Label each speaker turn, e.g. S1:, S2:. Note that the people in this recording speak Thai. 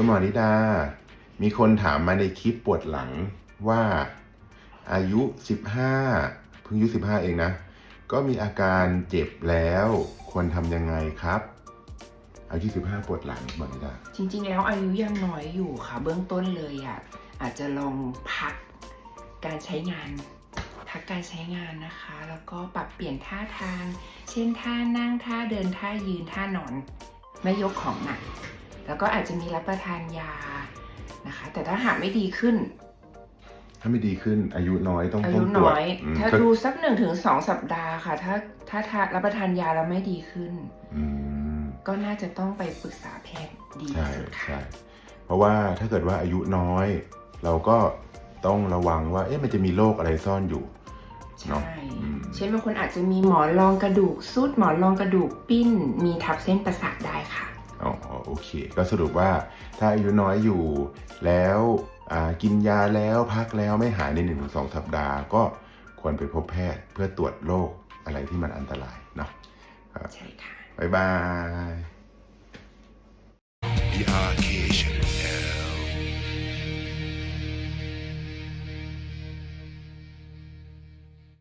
S1: คุณหมอนิดา มีคนถามมาในคลิปปวดหลังว่าอายุ 15 เพิ่งอายุ 15 เองนะ ก็มีอาการเจ็บแล้วควรทำยังไงครับอายุ 15 ปวดหลังหมอนิดา
S2: จริง ๆ แล้วอายุยังน้อยอยู่ค่ะ เบื้องต้นเลยอะอาจจะลองพักการใช้งานพักการใช้งานนะคะ แล้วก็ปรับเปลี่ยนท่าทาง เช่นท่านั่งท่าเดินท่ายืนท่านอน ไม่ยกของหนัก แล้วก็อาจจะมีรับประทานยานะคะ แต่ถ้าหากไม่ดีขึ้น
S1: ถ้าไม่ดีขึ้นอายุน้อยต้อง
S2: อา
S1: ต้
S2: ยุ
S1: องตรวจ
S2: น้อย
S1: อืม
S2: ถ้า
S1: ก็
S2: ดูสักหนึ่งถึงสองสัปดาห์ค่ะ ถ้าถ้าทานรับประทานยาแล้วไม่ดีขึ้น
S1: อืม
S2: ก็น่าจะต้องไปปรึกษาแพทย์ดี
S1: ใช่
S2: ที่สุดค่ะ
S1: ใช่เพราะว่าถ้าเกิดว่าอายุน้อย เราก็ต้องระวังว่า เอ๊ะมันจะมีโรคอะไรซ่อนอยู่ เนอะ
S2: ใช่
S1: อืม
S2: เช่นบางคนอาจจะมีหมอนรองกระดูกซุดหมอนรองกระดูกปิ้น มีทับเส้นประสาทได้ค่ะ
S1: อ๋อโอเค ก็สรุปว่าถ้าอายุน้อยอยู่แล้วอ่ากินยาแล้วพักแล้วไม่หายในหนึ่งถึงสองสัปดาห์ ก็ควรไปพบแพทย์เพื่อตรวจโรคอะไรที่มันอันตรายเนาะ
S2: ใช่ค่ะ
S1: บ๊ายบาย
S3: The RK